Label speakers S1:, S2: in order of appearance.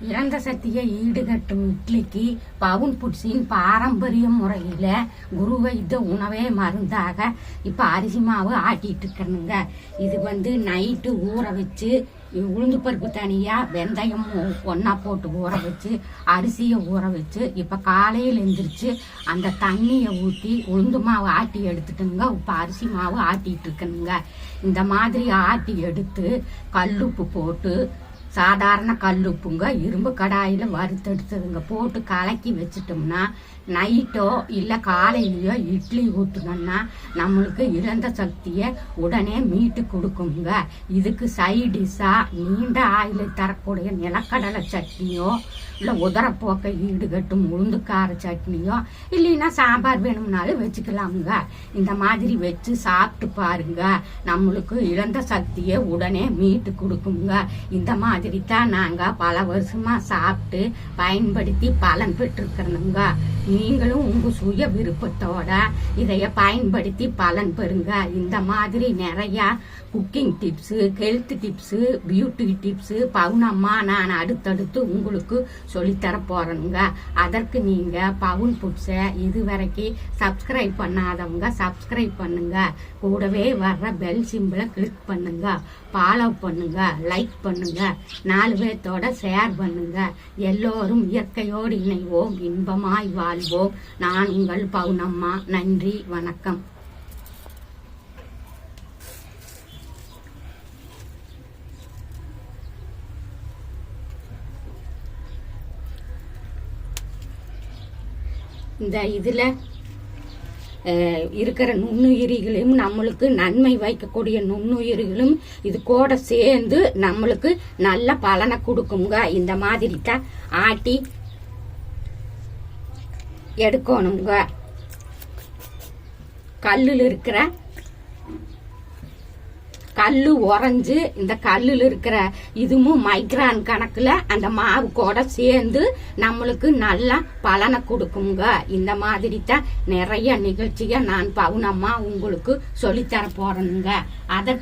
S1: இறந்த சக்தியை ஈடுகட்டும் இட்லிக்கு பவுன் புட்ஸின் பாரம்பரிய முறையில குரு வைத்த உணவே மருந்தாக இப்ப அரிசி மாவு ஆட்டிட்டு இருக்கணுங்க. இது வந்து நைட்டு ஊற வச்சு உளுந்து பருப்பு தனியா வெந்தயம் ஒ- போட்டு ஊற வச்சு அரிசியை ஊற வச்சு இப்ப காலையில் எந்திரிச்சு அந்த தண்ணியை ஊற்றி உளுந்து மாவு ஆட்டி எடுத்துட்டுங்க. இப்ப அரிசி மாவு ஆட்டிட்டு இருக்கணுங்க. இந்த மாதிரி ஆட்டி எடுத்து கல்லுப்பு போட்டு சாதாரண கல் உப்புங்க இரும்பு கடாயில் வறுத்தெடுத்ததுங்க. போட்டு கலக்கி வச்சிட்டோம்னா நைட்டோ இல்லை காலையிலையோ இட்லி ஊற்றுனோம்னா நம்மளுக்கு இறந்த சக்தியை உடனே மீட்டு கொடுக்குங்க. இதுக்கு சைடிஷாக நீண்ட ஆயில் தரக்கூடிய நிலக்கடலை சட்னியோ இல்லை உதரப்போக்கை ஈடுகட்டும் உளுந்துக்கார சட்னியோ இல்லைன்னா சாம்பார் வேணும்னாலும் வச்சுக்கலாமுங்க. இந்த மாதிரி வச்சு சாப்பிட்டு பாருங்க. நம்மளுக்கு இழந்த சக்தியை உடனே மீட்டு கொடுக்குங்க. இந்த மாதிரி தான் நாங்கள் பல வருஷமாக சாப்பிட்டு பயன்படுத்தி பலன் பெற்றிருக்கிறோங்க நீங்களும் உங்க சுய விருப்பத்தோட இதைய பயன்படுத்தி பலன் பெறுங்க. இந்த மாதிரி நிறைய cooking tips health tips beauty tips Pavunamma நான் அடுத்தடுத்து உங்களுக்கு சொல்லித்தர போறேனுங்க. அதற்கு நீங்க பவுன் புட்ஸை இதுவரைக்கும் சப்ஸ்கிரைப் பண்ணாதவங்க சப்ஸ்கிரைப் பண்ணுங்க. கூடவே வர்ற பெல் சிம்பிளை கிளிக் பண்ணுங்க. ஃபாலோ பண்ணுங்க. லைக் பண்ணுங்க. நாலு பேர்த்தோட ஷேர் பண்ணுங்க. எல்லோரும் இயற்கையோடு இணைவோம். இன்பமாய் வாழ்வோம். நான் உங்கள் பவுனம்மா. நன்றி வணக்கம். இந்த இதில் இருக்கிற நுண்ணுயிரிகளும் நம்மளுக்கு நன்மை வைக்கக்கூடிய நுண்ணுயிரிகளும் இது கூட சேர்ந்து நம்மளுக்கு நல்ல பலனை கொடுக்குங்க இந்த மாதிரி தான் ஆட்டி எடுக்கணுங்க. கல்லில் இருக்கிற கல் உறைஞ்சு இந்த கல்லில் இருக்கிற இதுவும் மைக்ரான் கணக்கில் அந்த மாவு கூட சேர்ந்து நம்மளுக்கு நல்லா பலனை கொடுக்குங்க. இந்த மாதிரி தான் நிறைய நிகழ்ச்சியை நான் பவுனம்மா உங்களுக்கு சொல்லித்தர போறேனுங்க. அதை